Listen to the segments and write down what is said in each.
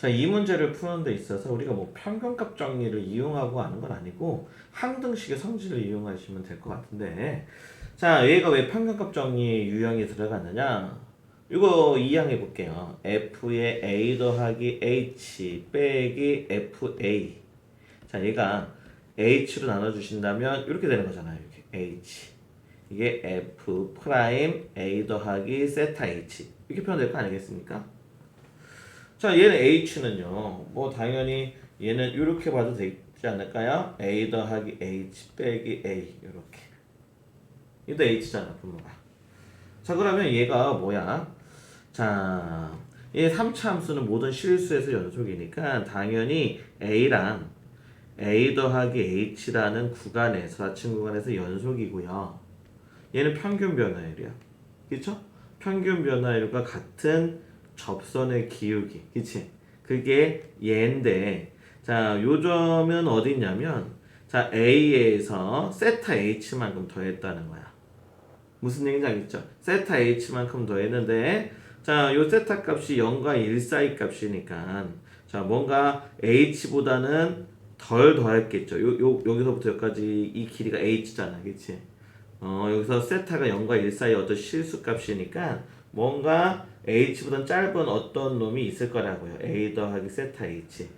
자, 이 문제를 푸는 데 있어서 우리가 뭐 평균값 정리를 이용하고 하는 건 아니고 항등식의 성질을 이용하시면 될 것 같은데 자, 얘가 왜 평균값 정리 유형이 들어갔느냐? 이거 이해해 볼게요. f의 a 더하기 h 빼기 fa. 자, 얘가 h로 나눠 주신다면 이렇게 되는 거잖아요. 이렇게 h. 이게 f 프라임 a 더하기 세타 h. 이렇게 표현될 거 아니겠습니까? 자, 얘는 h는요. 뭐 당연히 얘는 이렇게 봐도 되지 않을까요? a 더하기 h 빼기 a 이렇게. 이도 h잖아, 분모가. 자, 그러면 얘가 뭐야? 자, 얘 3차 함수는 모든 실수에서 연속이니까 당연히 a랑 a 더하기 h라는 구간에서 사칭 구간에서 연속이고요. 얘는 평균 변화율이야. 그렇죠? 평균 변화율과 같은 접선의 기울기. 그치? 그게 얘인데 자, 요점은 어디 있냐면 자, a에서 세타 h만큼 더했다는 거야. 무슨 얘기인지 알겠죠? 세타 h만큼 더했는데 자, 요 세타 값이 0과 1 사이 값이니까 자, 뭔가 h보다는 덜 더했겠죠. 요, 요 여기서부터 여기까지 이 길이가 h잖아. 그치 어, 여기서 세타가 0과 1 사이 어떤 실수 값이니까 뭔가 h보다는 짧은 어떤 놈이 있을 거라고요. a 더하기 세타 h.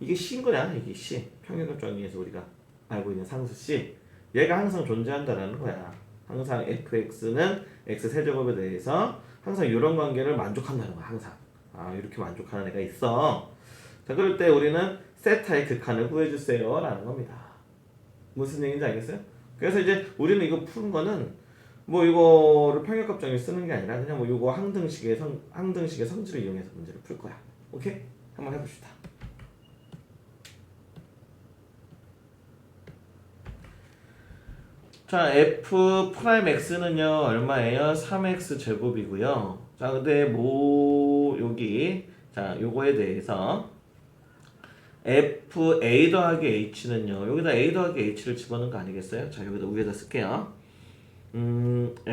이게 c인 거야. 이게 c. 평균값 정리에서 우리가 알고 있는 상수 c. 얘가 항상 존재한다라는 거야. 항상 fx는 x 세제곱에 대해서 항상 이런 관계를 만족한다는 거야. 항상. 아 이렇게 만족하는 애가 있어. 자 그럴 때 우리는 세타의 극한을 구해주세요 라는 겁니다. 무슨 얘기인지 알겠어요? 그래서 이제 우리는 이거 푸는 거는 뭐 이거를 평균값 정리 쓰는 게 아니라 그냥 뭐 이거 항등식의 성 항등식의 성질을 이용해서 문제를 풀 거야. 오케이? 한번 해봅시다. 자, f 프라임 x는요 얼마예요? 3x 제곱이고요. 자, 근데 뭐 여기 자 요거에 대해서 f a 더하기 h는요 여기다 a 더하기 h를 집어넣은 거 아니겠어요? 자 여기다 위에다 쓸게요.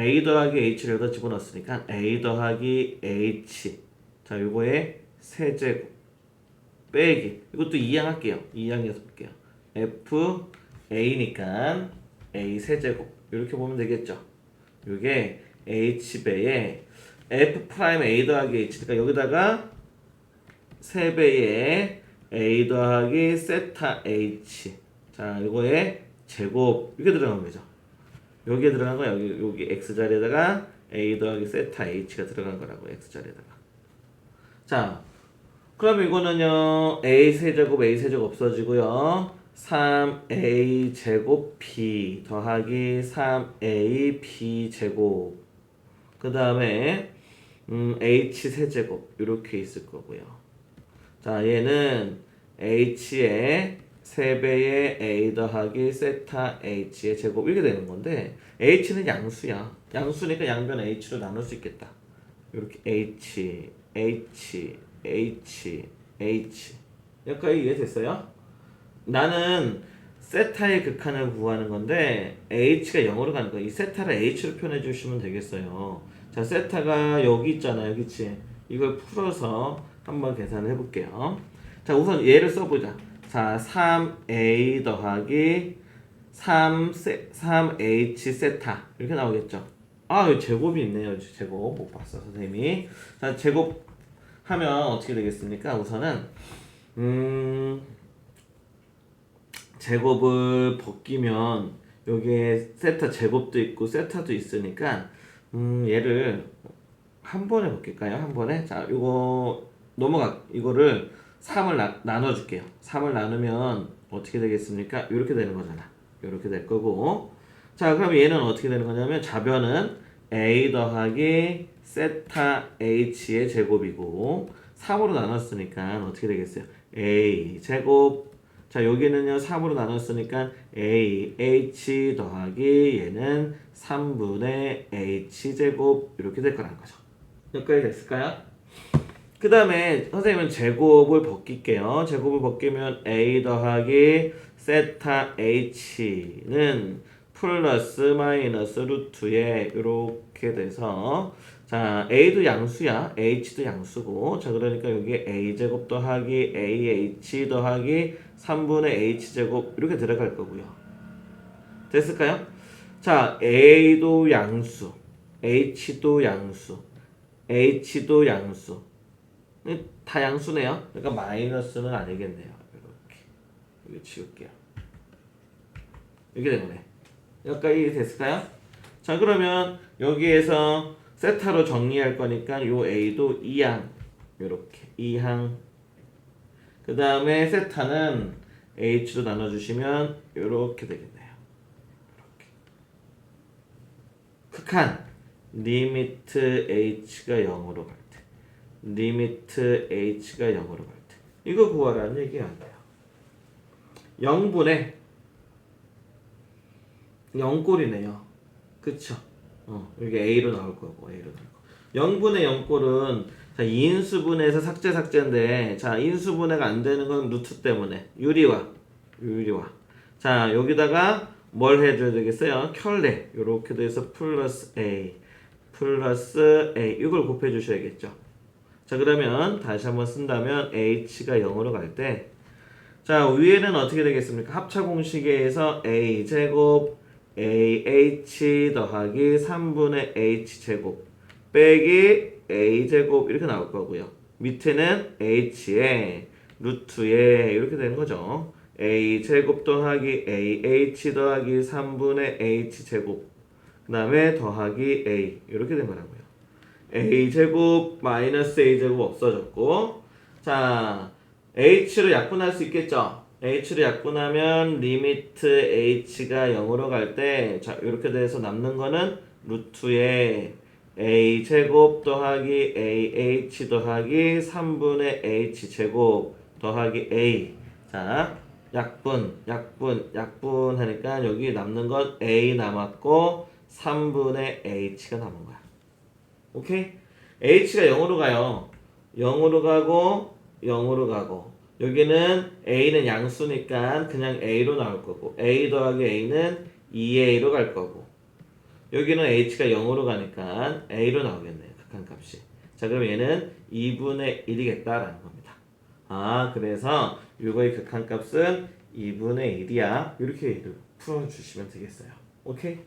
음, a 더하기 h를 여기다 집어넣었으니까 a 더하기 h 자 요거에 세제곱 빼기 이것도 이항할게요. 이항해서 볼게요. f a니까 a 세제곱 이렇게 보면 되겠죠. 요게 h 배에 f 프라임 a 더하기 h니까 여기다가 세배의 a 더하기 세타 h 자 이거에 제곱 이게 들어간 거죠. 여기에 들어간 거 여기 여기 x 자리에다가 a 더하기 세타 h가 들어간 거라고 x 자리에다가. 자 그럼 이거는요 a 세제곱 a 세제곱 없어지고요. 3a 제곱 b 더하기 3a b 제곱. 그 다음에 음, h 세제곱 이렇게 있을 거고요. 자 얘는 h의 3배의 a 더하기 세타 h의 제곱 이렇게 되는 건데 h는 양수야 양수니까 양변 h로 나눌 수 있겠다 이렇게 h h h h 여기까지 이해됐어요? 나는 세타의 극한을 구하는 건데 h가 0으로 가는 거야. 이 세타를 h로 표현해 주시면 되겠어요. 자, 세타가 여기 있잖아요. 그치? 이걸 풀어서 한번 계산을 해볼게요. 자, 우선 얘를 써보자. 자, 3a 더하기 3, 세, 3h 세타. 이렇게 나오겠죠. 아, 여기 제곱이 있네요. 제곱. 못 봤어, 선생님이. 자, 제곱 하면 어떻게 되겠습니까? 우선은, 음, 제곱을 벗기면 여기에 세타 제곱도 있고 세타도 있으니까 음 얘를 한 번에 벗길까요? 한 번에 자 이거 넘어가 이거를 3을 나, 나눠줄게요 3을 나누면 어떻게 되겠습니까? 이렇게 되는 거잖아 이렇게 될 거고 자 그럼 얘는 어떻게 되는 거냐면 좌변은 a 더하기 세타 h의 제곱이고 3으로 나눴으니까 어떻게 되겠어요? a 제곱 자 여기는요 3으로 나눴으니까 a h 더하기 얘는 3분의 h 제곱 이렇게 될 거라는 거죠. 여기까지 됐을까요? 그 다음에 선생님은 제곱을 벗길게요. 제곱을 벗기면 a 더하기 세타 h는 플러스 마이너스 루트에 이렇게 돼서 자, a도 양수야. h도 양수고. 자, 그러니까 여기 a 제곱 더하기 ah 더하기 3분의 h 제곱 이렇게 들어갈 거고요. 됐을까요? 자, a도 양수, h도 양수, h도 양수. 다 양수네요. 그러니까 마이너스는 아니겠네요. 이렇게. 이거 지울게요. 이렇게 되네. 여기까지 됐을까요? 자, 그러면 여기에서 세타로 정리할 거니까 요 a도 2항 요렇게 2항 그 다음에 세타는 h로 나눠주시면 요렇게 되겠네요 요렇게 극한 리미트 h가 0으로 갈때 리미트 h가 0으로 갈 때. 이거 구하라는 얘기가 안 돼요. 0분의 0꼴이네요. 그쵸? 어, 여기 A로 나올 거고 A로 나올 거. 0분의 0꼴은 자, 인수분해에서 삭제 삭제인데 자, 인수분해가 안 되는 건 루트 때문에. 유리화. 유리화. 자, 여기다가 뭘 해줘야 되겠어요? 켤레. 요렇게 돼서 플러스 A. 플러스 A. 이걸 곱해 주셔야겠죠. 자, 그러면 다시 한번 쓴다면 H가 0으로 갈 때 자, 위에는 어떻게 되겠습니까? 합차 공식에서 A 제곱 AH 더하기 3분의 H 제곱 빼기 A 제곱 이렇게 나올 거고요. 밑에는 H에 루트에 이렇게 되는 거죠. A 제곱 더하기 AH 더하기 3분의 H 제곱 그 다음에 더하기 A 이렇게 된 거라고요. A 제곱 마이너스 A 제곱 없어졌고 자 H로 약분할 수 있겠죠? H를 약분하면 리미트 H가 0으로 갈 때 자 이렇게 돼서 남는 거는 루트에 A 제곱 더하기 AH 더하기 3분의 H 제곱 더하기 A 자 약분 약분 약분 하니까 여기 남는 건 A 남았고 3분의 H가 남은 거야 오케이? H가 0으로 가요 0으로 가고 0으로 가고 여기는 A는 양수니까 그냥 A로 나올 거고 A 더하기 A는 2A로 갈 거고 여기는 H가 0으로 가니까 A로 나오겠네요. 극한값이. 자 그럼 얘는 2분의 1이겠다라는 겁니다. 아 그래서 이거의 극한값은 2분의 1이야. 이렇게 풀어주시면 되겠어요. 오케이?